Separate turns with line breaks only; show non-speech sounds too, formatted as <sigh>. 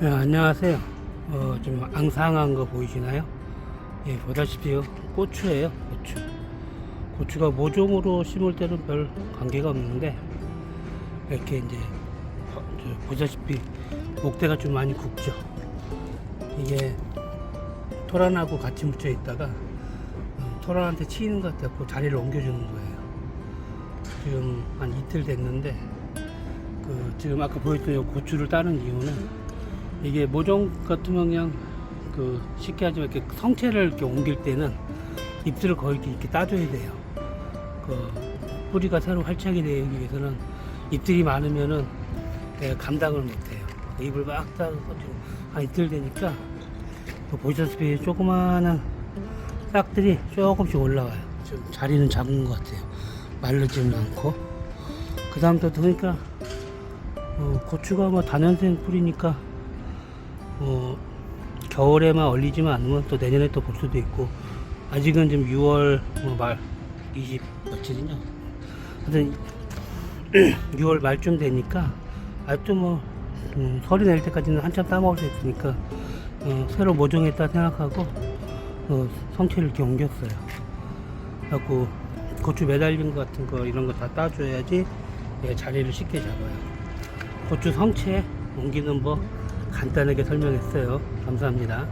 네, 안녕하세요. 어, 좀 앙상한 거 보이시나요? 예, 보다시피 고추예요, 고추. 고추가 모종으로 심을 때는 별 관계가 없는데, 이렇게 이제, 어, 저 보다시피 목대가 좀 많이 굵죠. 이게 토란하고 같이 묻혀 있다가, 어, 토란한테 치이는 것 같아서 자리를 옮겨주는 거예요. 지금 한 이틀 됐는데, 그 지금 아까 보였던 이 고추를 따는 이유는 이게 모종 같으면 그냥 그 쉽게 하지만 이렇게 성체를 이렇게 옮길 때는 잎들을 거의 이렇게 따줘야 돼요. 그 뿌리가 새로 활착이 되기 위해서는 잎들이 많으면은 감당을 못해요. 잎을 막 따서 한 이틀 되니까 그 보시다시피 조그마한 싹들이 조금씩 올라와요. 지금 자리는 잡은 것 같아요. 마르지는 않고. 그 다음부터 그러니까 어, 고추가 뭐 단연생 풀이니까 어, 겨울에만 얼리지만 않으면 또 내년에 또 볼 수도 있고 아직은 지금 6월 뭐말20 며칠이냐? 하여튼 <clears throat> 6월 말쯤 되니까 아직도 뭐 음, 설이 낼 때까지는 한참 따먹을 수 있으니까 어, 새로 모종했다 생각하고 어, 성체를 이렇게 옮겼어요. 그래갖고 고추 매달린 것 같은 거 이런 거 다 따줘야지 얘가 자리를 쉽게 잡아요. 고추 성체 옮기는 법 간단하게 설명했어요. 감사합니다.